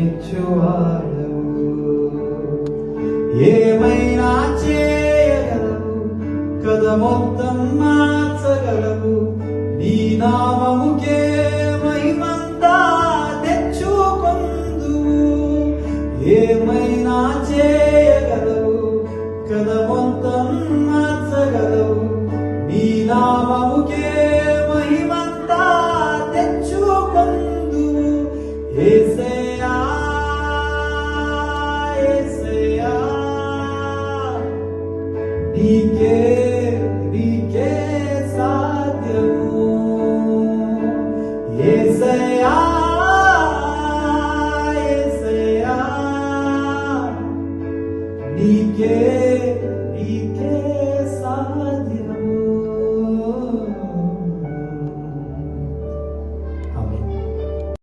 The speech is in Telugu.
జయమిచ్చువాడవు ఏమైనా చేయగలవు? కథ మొత్తం మార్చగలవు? నీ నామముకే మహిమంతా తెచ్చుకొందు ఏమైనా చేయగలవు? కథ మొత్తం మార్చగలవు? నీ నామముకే మహిమంతా తెచ్చుకొందు ఏసయ్యా